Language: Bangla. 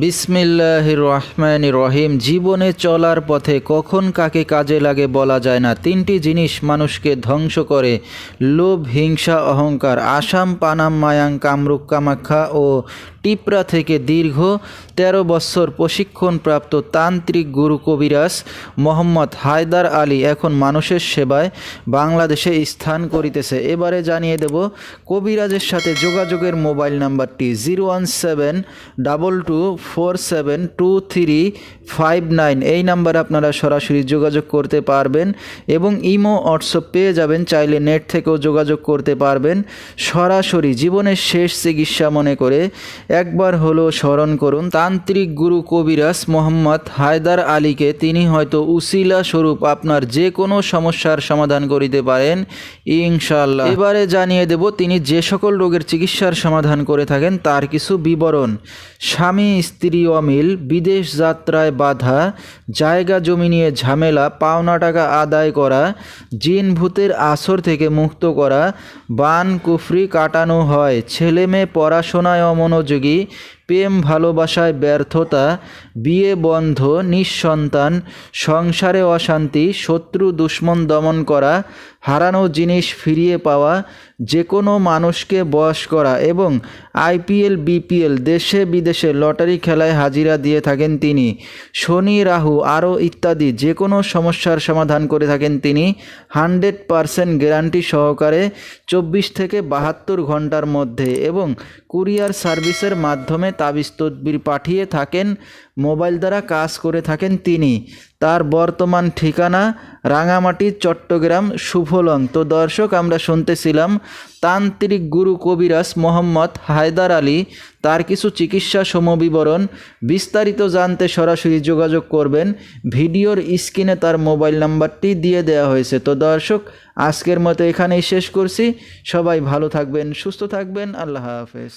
বিসমিল্লাহ রহমান রহিম। জীবনে চলার পথে কখন কাকে কাজে লাগে বলা যায় না। তিনটি জিনিস মানুষকে ধ্বংস করে। লোভ, হিংসা, অহংকার, আসাম, পানাম, মায়াং, কামরূপ, কামাখ্যা ও টিপরা থেকে দীর্ঘ তেরো বছর প্রশিক্ষণপ্রাপ্ত তান্ত্রিক গুরু কবিরাজ মোহাম্মদ হায়দার আলী এখন মানুষের সেবায় বাংলাদেশে স্থান করিতেছে। এবারে জানিয়ে দেব, কবিরাজের সাথে যোগাযোগের মোবাইল নাম্বারটি zero one seven double two four seven two three five nine. এই নাম্বারে আপনারা সরাসরি যোগাযোগ করতে পারবেন এবং ইমো, হোয়াটসঅ্যাপ পেয়ে যাবেন, চাইলে নেট থেকেও যোগাযোগ করতে পারবেন। সরাসরি জীবনের শেষ চিকিৎসা মনে করে একবার হলো স্মরণ করুন, তান্ত্রিক গুরু কবিরাজ মোহাম্মদ হায়দার আলীকে। তিনি হয়তো উসিলা স্বরূপ আপনার যে কোনো সমস্যার সমাধান করিতে পারেন ইনশাল্লাহ এবারে জানিয়ে দেব, তিনি যে সকল রোগের চিকিৎসার সমাধান করে থাকেন, তার কিছু বিবরণ। স্বামী স্ত্রী অমিল, বিদেশ যাত্রায় বাধা, জায়গা জমি নিয়ে ঝামেলা, পাওনা টাকা আদায় করা, জিন ভূতের আসর থেকে মুক্ত করা, বান, কুফরি কাটানো হয় ছেলে মেয়ে পড়াশোনায় অমনোযোগী প্রেম ভালোবাসায় ব্যর্থতা, বিয়ে বন্ধ, নিঃসন্তান, সংসারে অশান্তি, শত্রু দুশ্মন দমন করা, হারানো জিনিস ফিরিয়ে পাওয়া যে কোনো মানুষকে বশ করা এবং আইপিএল, বিপিএল, দেশে বিদেশে লটারি খেলায় হাজিরা দিয়ে থাকেন তিনি। শনি, রাহু, আরও ইত্যাদি যে কোনো সমস্যার সমাধান করে থাকেন তিনি। হান্ড্রেড পারসেন্ট গ্যারান্টি সহকারে চব্বিশ থেকে বাহাত্তর ঘণ্টার মধ্যে এবং কুরিয়ার সার্ভিসের মাধ্যমে তাবিজ তদবির পাঠিয়ে থাকেন, মোবাইল দ্বারা কাজ করে থাকেন তিনি। তার বর্তমান ঠিকানা রাঙামাটি, চট্টগ্রাম সুফলং তো দর্শক, আমরা শুনতেছিলাম তান্ত্রিক গুরু কবিরাজ মোহাম্মদ হায়দার আলী তার কিছু চিকিৎসা সমবিবরণ। বিস্তারিত জানতে সরাসরি যোগাযোগ করবেন। ভিডিওর স্ক্রিনে তার মোবাইল নাম্বারটি দিয়ে দেওয়া হয়েছে। তো দর্শক, আজকের মতো এখানেই শেষ করছি। সবাই ভালো থাকবেন, সুস্থ থাকবেন। আল্লাহ হাফেজ।